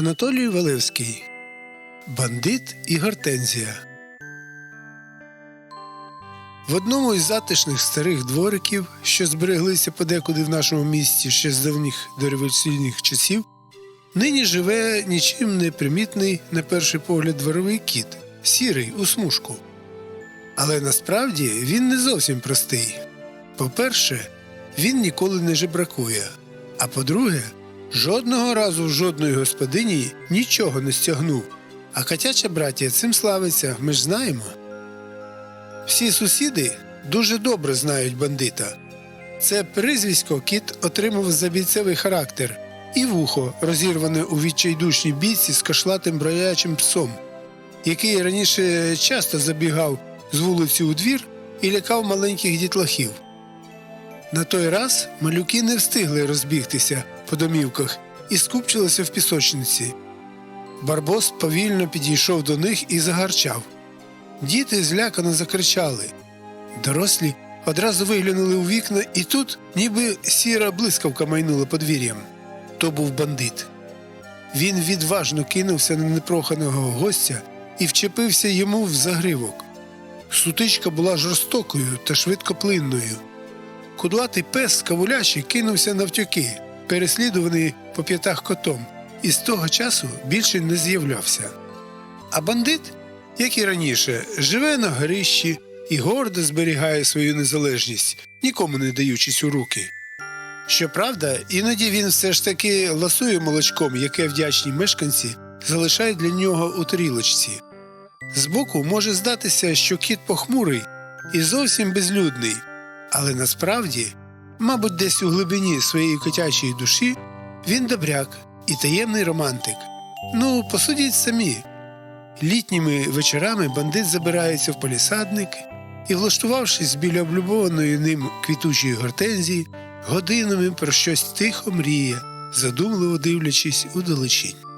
Анатолій Валевський Бандит і Гортензія. В одному із затишних старих двориків, що збереглися подекуди в нашому місті ще з давніх дореволюційних часів, нині живе нічим не примітний, на перший погляд, дворовий кіт, сірий у смужку. Але насправді він не зовсім простий. По-перше, він ніколи не жебракує. А по-друге, жодного разу жодної господині нічого не стягнув. А котяча братія цим славиться, ми ж знаємо. Всі сусіди дуже добре знають бандита. Це прізвисько кіт отримав за бійцевий характер і вухо, розірване у відчайдушній бійці з кашлатим броячим псом, який раніше часто забігав з вулиці у двір і лякав маленьких дітлахів. На той раз малюки не встигли розбігтися по домівках і скупчилися в пісочниці. Барбос повільно підійшов до них і загарчав. Діти злякано закричали. Дорослі одразу виглянули у вікна, і тут, ніби сіра блискавка майнула подвір'ям. То був бандит. Він відважно кинувся на непроханого гостя і вчепився йому в загривок. Сутичка була жорстокою та швидкоплинною. Кудлатий пес кавулячий кинувся навтюки, переслідуваний по п'ятах котом, і з того часу більше не з'являвся. А бандит, як і раніше, живе на горищі і гордо зберігає свою незалежність, нікому не даючись у руки. Щоправда, іноді він все ж таки ласує молочком, яке вдячні мешканці залишають для нього у тарілочці. Збоку може здатися, що кіт похмурий і зовсім безлюдний, але насправді, мабуть, десь у глибині своєї котячої душі він добряк і таємний романтик. Ну, посудіть самі. Літніми вечорами бандит забирається в полісадник і, влаштувавшись біля облюбованої ним квітучої гортензії, годинами про щось тихо мріє, задумливо дивлячись у далечінь.